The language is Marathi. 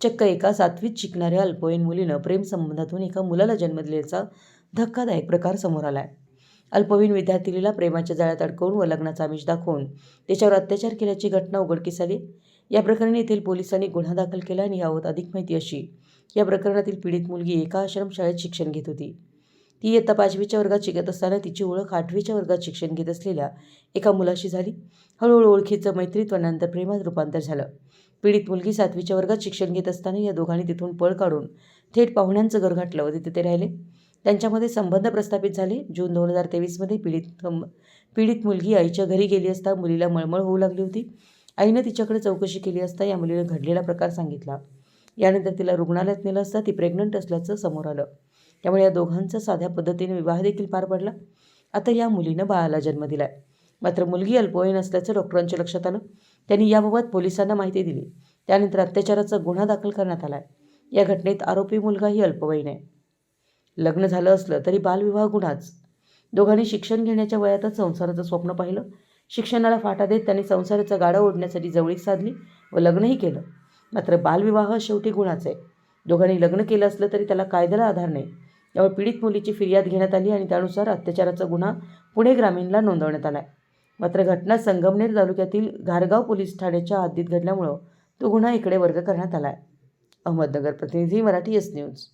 चक्क एका सातवीत शिकणाऱ्या अल्पवयीन मुलीनं प्रेमसंबंधातून एका मुलाला जन्म दिल्याचा धक्कादायक प्रकार समोर आला आहे अल्पवयीन विद्यार्थिनीला प्रेमाच्या जाळ्यात अडकवून व लग्नाचा आमिष दाखवून त्याच्यावर अत्याचार केल्याची घटना उघडकीस आली. या प्रकरणी येथील पोलिसांनी गुन्हा दाखल केला आणि यावत अधिक माहिती अशी. या प्रकरणातील पीडित मुलगी एका आश्रमशाळेत शिक्षण घेत होती. ती इयत्ता पाचवीच्या वर्गात शिकत असताना तिची ओळख आठवीच्या वर्गात शिक्षण घेत असलेल्या एका मुलाशी झाली. हळूहळू ओळखीचं मैत्रीत्वानंतर प्रेमात रूपांतर झालं. पीडित मुलगी सातवीच्या वर्गात शिक्षण घेत असताना या दोघांनी तिथून पळ काढून थेट पाहुण्यांचं घर घातलं व तिथे ते राहिले. त्यांच्यामध्ये संबंध प्रस्थापित झाले. जून दोन हजार तेवीसमध्ये पीडित पीडित मुलगी आईच्या घरी गेली असता मुलीला मळमळ होऊ लागली होती. आईनं तिच्याकडे चौकशी केली असता या मुलीनं घडलेला प्रकार सांगितला. यानंतर तिला रुग्णालयात नेलं असता ती प्रेग्नंट असल्याचं समोर आलं. त्यामुळे या दोघांचा साध्या पद्धतीने विवाह देखील पार पडला. आता या मुलीनं बाळाला जन्म दिला आहे मात्र मुलगी अल्पवयीन असल्याचं डॉक्टरांच्या लक्षात आलं. त्यांनी याबाबत पोलिसांना माहिती दिली. त्यानंतर अत्याचाराचा गुन्हा दाखल करण्यात आला आहे या घटनेत आरोपी मुलगाही अल्पवयीन आहे. लग्न झालं असलं तरी बालविवाह गुन्हाच. दोघांनी शिक्षण घेण्याच्या वयातच संसाराचं स्वप्न पाहिलं. शिक्षणाला फाटा देत त्यांनी संसाराचा गाडा ओढण्यासाठी जवळीक साधली व लग्नही केलं. मात्र बालविवाह शेवटी गुन्हाच आहे. दोघांनी लग्न केलं असलं तरी त्याला कायद्याला आधार नाही. त्यामुळे पीडित मुलीची फिर्याद घेण्यात आली आणि त्यानुसार अत्याचाराचा गुन्हा पुणे ग्रामीणला नोंदवण्यात आला आहे मात्र घटना संगमनेर तालुक्यातील घारगाव पोलीस ठाण्याच्या हद्दीत घडल्यामुळं तो गुन्हा इकडे वर्ग करण्यात आला आहे अहमदनगर प्रतिनिधी मराठी एस न्यूज